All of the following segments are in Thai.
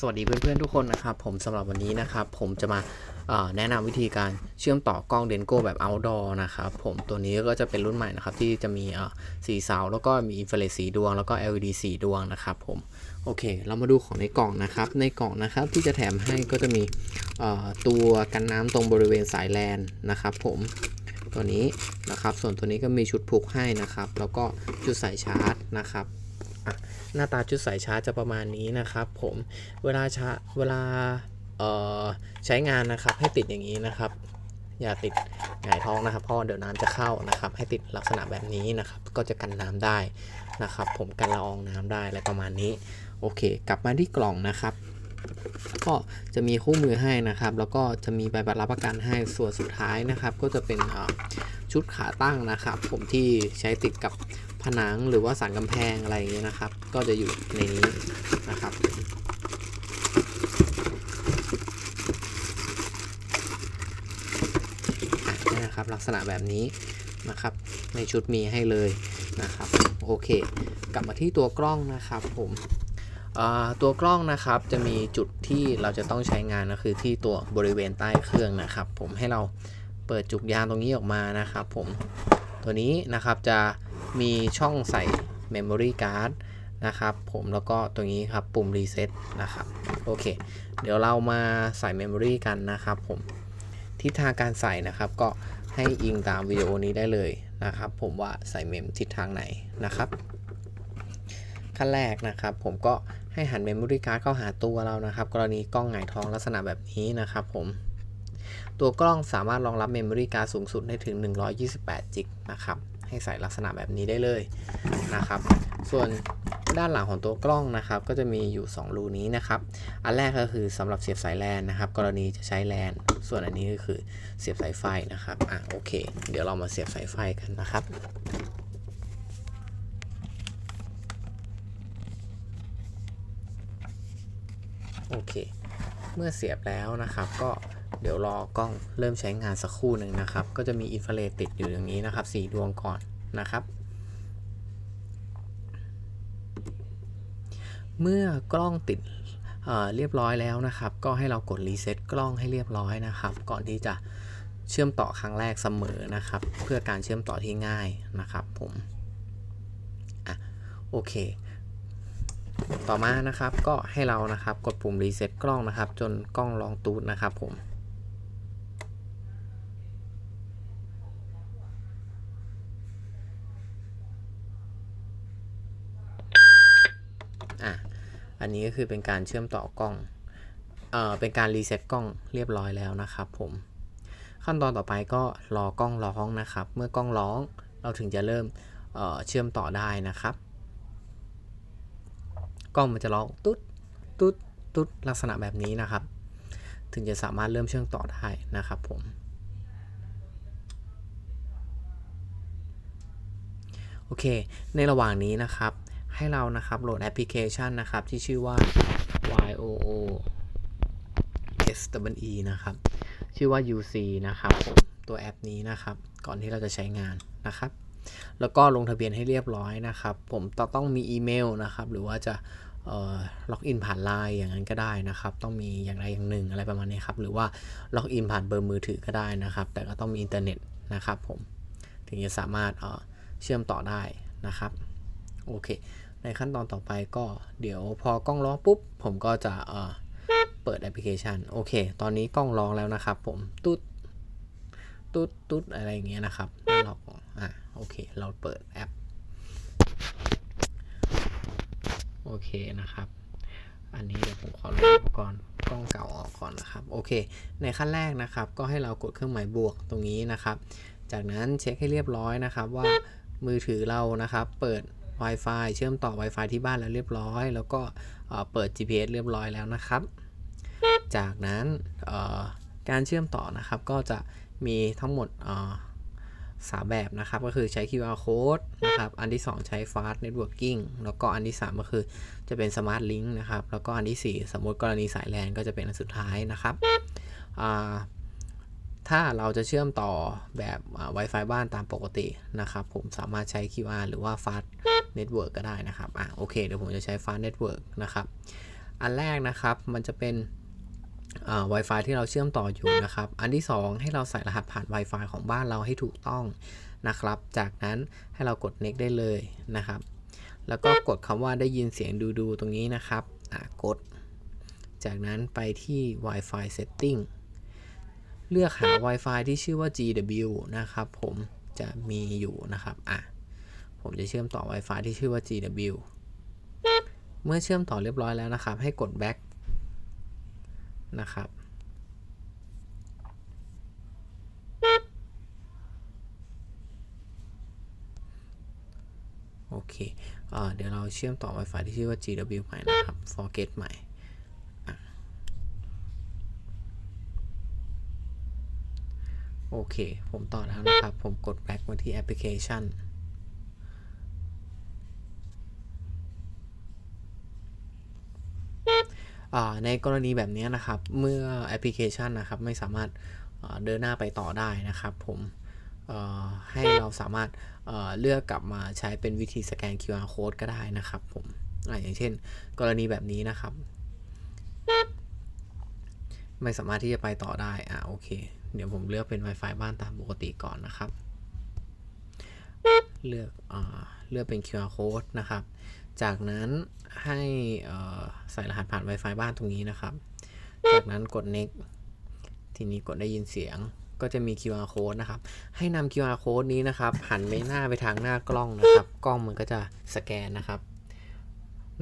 สวัสดีเพื่อนๆทุกคนนะครับ ผมสำหรับวันนี้นะครับ ผมจะมาแนะนำวิธีการเชื่อมต่อกล้องเดนโกแบบ outdoor นะครับผมตัวนี้ก็จะเป็นรุ่นใหม่นะครับ ที่จะมีสีเสาแล้วก็มีอินฟราเรดสีดวงแล้วก็ LED สีดวงนะครับผมโอเค เรามาดูของในกล่องนะครับ ในกล่องนะครับที่จะแถมให้ก็จะมีตัวกันน้ำตรงบริเวณสายแลนนะครับ ผมตัวนี้นะครับ ส่วนตัวนี้ก็มีชุดผูกให้นะครับ แล้วก็ชุดสายชาร์จนะครับ หน้าตาชุดสายชาร์จจะประมาณนี้นะครับผมเวลาชาเวลาใช้งานนะครับให้ติดอย่างนี้นะครับ อย่าติดหงายท้องนะครับเพราะเดี๋ยวน้ำจะเข้านะครับ ให้ติดลักษณะแบบนี้นะครับ ก็จะกันน้ำได้นะครับ ผมกันละอองน้ำได้อะไรประมาณนี้โอเค กลับมาที่กล่องนะครับ ก็จะมีคู่มือให้นะครับ แล้วก็จะมีใบรับประกันให้ส่วนสุดท้ายนะครับ ก็จะเป็นชุดขาตั้งนะครับ ผมที่ใช้ติดกับผนังหรือว่าสันกำแพงอะไรอย่างเงี้ยนะครับ ก็จะอยู่ในนี้นะครับนี่นะครับลักษณะแบบนี้นะครับ ในชุดมีให้เลยนะครับ โอเค กลับมาที่ตัวกล้องนะครับผม ตัวกล้องนะครับจะมีจุดที่เราจะต้องใช้งานก็คือที่ตัวบริเวณใต้เครื่องนะครับ ผมให้เราเปิดจุกยางตรงนี้ออกมานะครับ ผมตัวนี้นะครับจะมีช่องใส่ Memory Card นะครับ ผมแล้วก็ตรงนี้ครับปุ่ม Reset นะครับโอเค เดี๋ยวเรามาใส่ Memory กันนะครับผมทิศทางการใส่นะครับ ก็ให้อิงตามวิดีโอนี้ได้เลยนะครับ ผมว่าใส่เมมทิศทางไหนนะครับ ขั้นแรกนะครับ ผมก็ให้หัน Memory Card เข้าหาตัวเรานะครับ กรณีกล้องหงายท้องลักษณะแบบนี้นะครับผมตัวกล้องสามารถรองรับ Memory Card สูงสุดได้ถึง 128จิกนะครับให้ใส่ลักษณะแบบนี้ได้เลยนะครับ ส่วนด้านหลังของตัวกล้องนะครับ ก็จะมีอยู่ 2 รูนี้นะครับ อันแรกก็คือสำหรับเสียบสายแลนนะครับ กรณีจะใช้แลนส่วนอันนี้ก็คือเสียบสายไฟนะครับ อะโอเค เดี๋ยวเรามาเสียบสายไฟกันนะครับ โอเค เมื่อเสียบแล้วนะครับก็เดี๋ยวรอกล้องเริ่มใช้งานสักครู่หนึ่งนะครับ ก็จะมีอินฟราเรดติดอยู่อย่างนี้นะครับสีดวงก่อนนะครับ เมื่อกล้องติดเเรียบร้อยแล้วนะครับ ก็ให้เรากดรีเซ็ตกล้องให้เรียบร้อยนะครับ ก่อนที่จะเชื่อมต่อครั้งแรกเสมอนะครับ เพื่อการเชื่อมต่อที่ง่ายนะครับผมอะโอเค ต่อมานะครับก็ให้เรานะครับกดปุ่มรีเซ็ตกล้องนะครับ จนกล้องลองตูดนะครับผมอะอันนี้ก็คือเป็นการเชื่อมต่อกล้องเอ่อเป็นการรีเซ็ตกล้องเรียบร้อยแล้วนะครับผมขั้นตอนต่อไปก็รอกล้องร้องนะครับ เมื่อกล้องร้องเราถึงจะเริ่มเอ่อเชื่อมต่อได้นะครับ กล้องมันจะร้องตุ๊ดตุ๊ดตุ๊ดลักษณะแบบนี้นะครับ ถึงจะสามารถเริ่มเชื่อมต่อได้นะครับผมโอเค ในระหว่างนี้นะครับ ให้เรานะครับโหลดแอปพลิเคชันนะครับ ที่ชื่อว่า YOO SWE นะครับ ชื่อว่า UC นะครับผมตัวแอปนี้นะครับ ก่อนที่เราจะใช้งานนะครับ แล้วก็ลงทะเบียนให้เรียบร้อยนะครับ ผมต้องมีอีเมลนะครับ หรือว่าจะ ล็อกอินผ่านไลน์อย่างนั้นก็ได้นะครับ ต้องมีอย่างใดอย่างหนึ่งอะไรประมาณนี้ครับ หรือว่าล็อกอินผ่านเบอร์มือถือก็ได้นะครับ แต่ก็ต้องมีอินเทอร์เน็ตนะครับผม ถึงจะสามารถเอ่อเชื่อมต่อได้นะครับ โอเค ในขั้นตอนต่อไปก็เดี๋ยวพอกล้องร้องปุ๊บ ผมก็จะเเปิดแอปพลิเคชัน โอเค ตอนนี้กล้องร้องแล้วนะครับ ผม ตุ๊ด ตุ๊ด ตุ๊ด อะไรอย่างเงี้ยนะครับเราอะ โอเค เราเปิดแอป โอเคนะครับ อันนี้เดี๋ยวผมขอลบอุปกรณ์กล้องเก่าออกก่อนนะครับ โอเค ในขั้นแรกนะครับ ก็ให้เรากดเครื่องหมายบวกตรงนี้นะครับ จากนั้นเช็คให้เรียบร้อยนะครับว่ามือถือเรานะครับ เปิด Wi-Fi เชื่อมต่อ Wi-Fi ที่บ้านแล้วเรียบร้อย แล้วก็เปิด GPS เรียบร้อยแล้วนะครับ จากนั้นการเชื่อมต่อนะครับก็จะมีทั้งหมด เอ่อสามแบบนะครับ ก็คือใช้ QR code นะครับ อันที่ 2 ใช้ fast networking แล้วก็อันที่ 3 ก็คือจะเป็น smart link นะครับ แล้วก็อันที่ 4 สมมติกรณีสายแลนก็จะเป็นอันสุดท้ายนะครับถ้าเราจะเชื่อมต่อแบบ Wi-Fi บ้านตามปกตินะครับ ผมสามารถใช้ QR หรือว่า Fast Network ก็ได้นะครับ อะโอเค เดี๋ยวผมจะใช้ Fast Network นะครับ อันแรกนะครับ มันจะเป็น Wi-Fi ที่เราเชื่อมต่ออยู่นะครับ อันที่ 2 ให้เราใส่รหัสผ่าน Wi-Fi ของบ้านเราให้ถูกต้องนะครับ จากนั้นให้เรากด next ได้เลยนะครับ แล้วก็กดคำว่าได้ยินเสียงดูดูๆตรงนี้นะครับอะกด จากนั้นไปที่ Wi-Fi setting เลือกหา Wi-Fi ที่ชื่อว่า GW นะครับผมจะมีอยู่นะครับอะผมจะเชื่อมต่อ Wi-Fi ที่ชื่อว่า GW เมื่อเชื่อมต่อเรียบร้อยแล้วนะครับ ให้กด back นะครับ โอเคเอ่อเดี๋ยวเราเชื่อมต่อ Wi-Fi ที่ชื่อว่า GW ใหม่นะครับ forget ใหม่โอเค ผมต่อแล้วนะครับ ผมกด back มาที่แอปพลิเคชัน อ่า ในกรณีแบบนี้นะครับ เมื่อแอปพลิเคชันนะครับไม่สามารถเดินหน้าไปต่อได้นะครับ ผมให้เราสามารถเเลือกกลับมาใช้เป็นวิธีสแกน QR code ก็ได้นะครับ ผมออย่างเช่น กรณีแบบนี้นะครับ ไม่สามารถที่จะไปต่อได้อ่าโอเค เดี๋ยวผมเลือกเป็น Wi-Fi บ้านตามปกติก่อนนะครับ เลือกอเลือกเป็น QR code นะครับ จากนั้นให้ใส่รหัสผ่าน Wi-Fi บ้านตรงนี้นะครับ จากนั้นกด next ทีนี้กดได้ยินเสียงก็จะมี QR code นะครับ ให้นำ QR code นี้นะครับ หันไปหน้าไปทางหน้ากล้องนะครับ กล้องมันก็จะสแกนนะครับ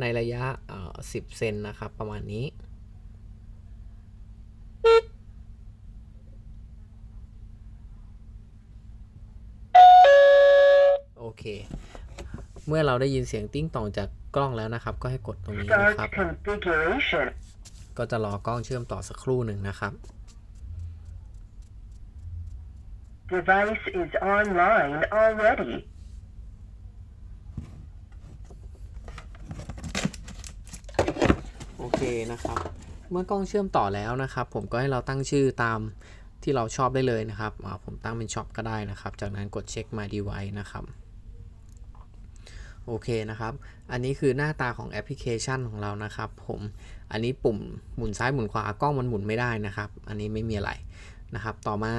ในระยะเอ่อ10 เซนนะครับ ประมาณนี้ โอเค เมื่อเราได้ยินเสียงติ้งต่องจากกล้องแล้วนะครับ ก็ให้กดตรงนี้ Start นะครับ configuration. ก็จะรอกล้องเชื่อมต่อสักครู่หนึ่งนะครับ Device is online already. โอเคนะครับ เมื่อกล้องเชื่อมต่อแล้วนะครับ ผมก็ให้เราตั้งชื่อตามที่เราชอบได้เลยนะครับอ่าผมตั้งเป็นช็อปก็ได้นะครับ จากนั้นกดเช็ค My Device นะครับ โอเคนะครับ อันนี้คือหน้าตาของแอปพลิเคชันของเรานะครับ ผม อันนี้ปุ่มหมุนซ้ายหมุนขวากล้องมันหมุนไม่ได้นะครับ อันนี้ไม่มีอะไรนะครับ ต่อมา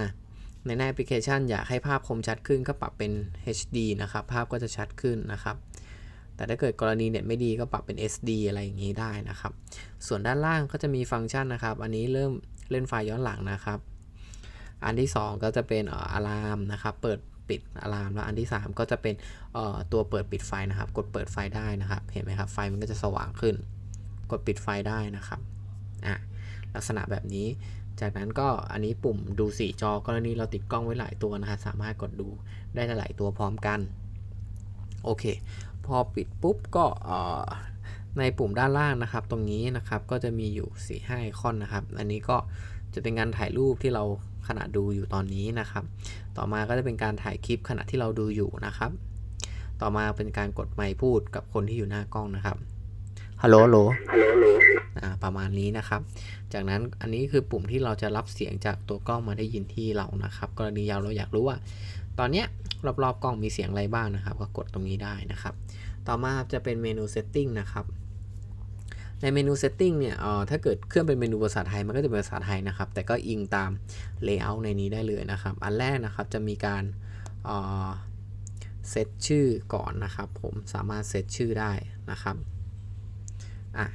ในหน้าแอปพลิเคชันอยากให้ภาพคมชัดขึ้นก็ปรับเป็น HD นะครับ ภาพก็จะชัดขึ้นนะครับ แต่ถ้าเกิดกรณีเน็ตไม่ดีก็ปรับเป็น SD อะไรอย่างนี้ได้นะครับ ส่วนด้านล่างก็จะมีฟังก์ชันนะครับ อันนี้เริ่มเล่นไฟล์ย้อนหลังนะครับ อันที่ 2 ก็จะเป็นเอ่ออะลามนะครับ เปิด ปิดอะลามแล้วอันที่ 3 ก็จะเป็นตัวเปิดปิดไฟนะครับ กดเปิดไฟได้นะครับ เห็นไหมครับ ไฟมันก็จะสว่างขึ้น กดปิดไฟได้นะครับอะลักษณะแบบนี้ จากนั้นก็อันนี้ปุ่มดูสีจอกรณีเราติดกล้องไว้หลายตัวนะครับสามารถกดดูได้หลายตัวพร้อมกัน โอเค พอปิดปุ๊บก็ในปุ่มด้านล่างนะครับ ตรงนี้นะครับก็จะมีอยู่4ี่ไอคอนนะครับ อันนี้ก็จะเป็นการถ่ายรูปที่เรา ขณะดูอยู่ตอนนี้นะครับ ต่อมาก็จะเป็นการถ่ายคลิปขณะที่เราดูอยู่นะครับ ต่อมาเป็นการกดไมค์พูดกับคนที่อยู่หน้ากล้องนะครับฮัลโหลฮัลโหลอ่าประมาณนี้นะครับ จากนั้นอันนี้คือปุ่มที่เราจะรับเสียงจากตัวกล้องมาได้ยินที่เรานะครับ กรณีเราเราอยากรู้ว่า ตอนเนี้ยรอบๆกล้องมีเสียงอะไรบ้างนะครับ ก็กดตรงนี้ได้นะครับ ต่อมาจะเป็นเมนู setting นะครับ ในเมนู setting เนี่ยถ้าเกิดเครื่องเป็นเมนูภาษาไทยมันก็จะเป็นภาษาไทยนะครับ แต่ก็อิงตาม layout ในนี้ได้เลยนะครับ อันแรกนะครับจะมีการเซตชื่อก่อนนะครับ ผมสามารถเซตชื่อได้นะครับอะ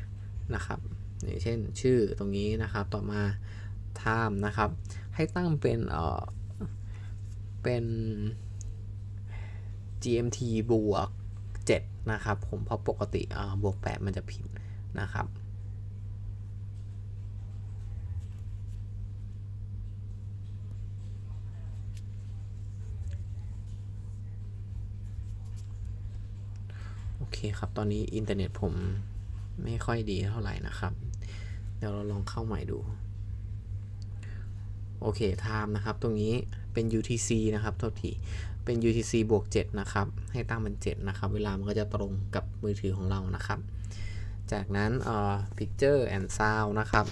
นะครับอย่างเช่นชื่อตรงนี้นะครับต่อมา time นะครับ ให้ตั้งเป็นเอ่อเป็น GMT บวก7นะครับ ผมเพราะปกติอ่าบวก 8 มันจะผิด นะครับ โอเคครับ ตอนนี้อินเทอร์เน็ตผมไม่ค่อยดีเท่าไหร่นะครับ เดี๋ยวเราลองเข้าใหม่ดู โอเค time นะครับ ตรงนี้เป็น UTC นะครับโทษทีเป็น UTC บวก 7 นะครับ ให้ตั้งเป็น 7 นะครับ เวลามันก็จะตรงกับมือถือของเรานะครับ จากนั้นเอ่อ Picture and Sound นะครับ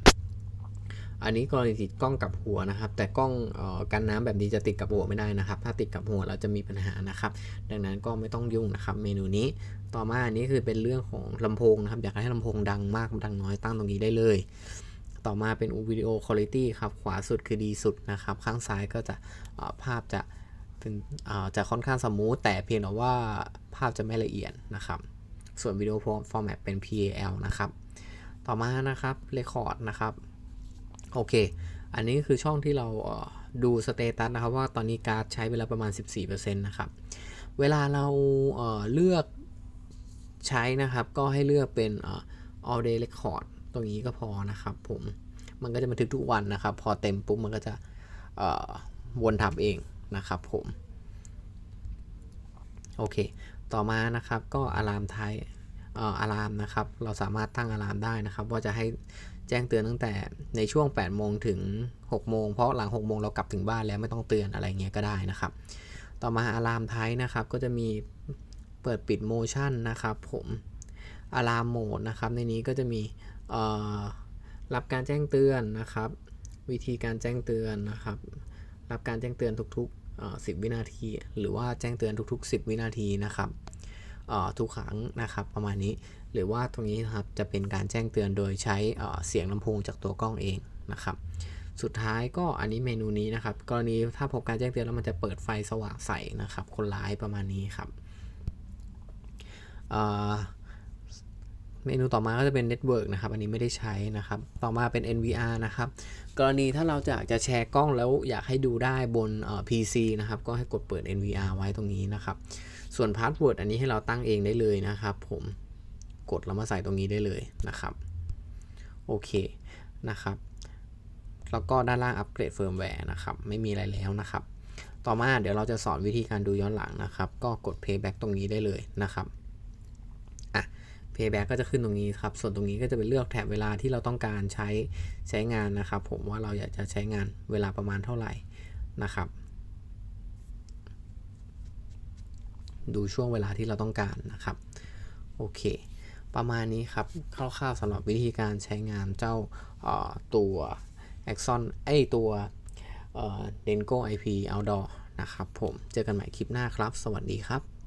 อันนี้กรณีติดกล้องกับหัวนะครับ แต่กล้องเออกันน้ำแบบนี้จะติดกับหัวไม่ได้นะครับ ถ้าติดกับหัวเราจะมีปัญหานะครับ ดังนั้นก็ไม่ต้องยุ่งนะครับ เมนูนี้ต่อมาอันนี้คือเป็นเรื่องของลำโพงนะครับ อยากให้ลำโพงดังมากดังน้อยตั้งตรงนี้ได้เลย ต่อมาเป็นวิดีโอคุณภาพครับ ขวาสุดคือดีสุดนะครับ ข้างซ้ายก็จะภาพจะเป็นจะค่อนข้างสมูทแต่เพียงแต่ว่าภาพจะไม่ละเอียดนะครับ ส่วนวิดีโอฟอร์แมตเป็น PAL นะครับ ต่อมานะครับ Record นะครับ โอเค อันนี้คือช่องที่เราดูสเตตัสนะครับว่าตอนนี้การ์ดใช้ไปแล้วประมาณ 14%นะครับ เวลาเราเเลือกใช้นะครับ ก็ให้เลือกเป็น all day record ตรงนี้ก็พอนะครับผม มันก็จะบันทึกทุกวันนะครับ พอเต็มปุ๊บมันก็จะวนทับเองนะครับผม โอเค ต่อมานะครับก็อะลามไทยเอ่ออะลามนะครับ เราสามารถตั้งอะลามได้นะครับ ว่าจะให้แจ้งเตือนตั้งแต่ในช่วง8โมงถึง6โมงเพราะหลัง6โมงเรากลับถึงบ้านแล้วไม่ต้องเตือนอะไรเงี้ยก็ได้นะครับ ต่อมาอะลามไทยนะครับ ก็จะมีเปิดปิดโมชั่นนะครับ ผมอะลามโหมดนะครับ ในนี้ก็จะมีเอ่อรับการแจ้งเตือนนะครับ วิธีการแจ้งเตือนนะครับ รับการแจ้งเตือนทุก 10 วินาที หรือว่าแจ้งเตือนทุก ๆ 10 วินาทีนะครับทุกครั้งนะครับประมาณนี้หรือว่าตรงนี้นะครับจะเป็นการแจ้งเตือนโดยใช้เอ่อเสียงลำโพงจากตัวกล้องเองนะครับ สุดท้ายก็อันนี้เมนูนี้นะครับ กรณีถ้าพบการแจ้งเตือนแล้วมันจะเปิดไฟสว่างใสนะครับ คนร้ายประมาณนี้ครับ เมนูต่อมาก็จะเป็น Network นะครับ อันนี้ไม่ได้ใช้นะครับ ต่อมาเป็น NVR นะครับ กรณีถ้าเราจะจะแชร์กล้องแล้วอยากให้ดูได้บนเอ่อ PC นะครับ ก็ให้กดเปิด NVR ไว้ตรงนี้นะครับ ส่วนพาสเวิร์ดอันนี้ให้เราตั้งเองได้เลยนะครับ ผมกดแล้วมาใส่ตรงนี้ได้เลยนะครับ โอเคนะครับ แล้วก็ด้านล่างอัปเกรดเฟิร์มแวร์นะครับ ไม่มีอะไรแล้วนะครับ ต่อมาเดี๋ยวเราจะสอนวิธีการดูย้อนหลังนะครับ ก็กด playback ตรงนี้ได้เลยนะครับ Payback ก็จะขึ้นตรงนี้ครับ ส่วนตรงนี้ก็จะเป็นเลือกแถบเวลาที่เราต้องการใช้ใช้งานนะครับ ผมว่าเราอยากจะใช้งานเวลาประมาณเท่าไหร่นะครับ ดูช่วงเวลาที่เราต้องการนะครับ โอเค ประมาณนี้ครับ คร่าวๆสำหรับวิธีการใช้งานเจ้าตัว Axon ไอตัวเอ่อ Dengo IP Outdoor นะครับผม เจอกันใหม่คลิปหน้าครับ สวัสดีครับ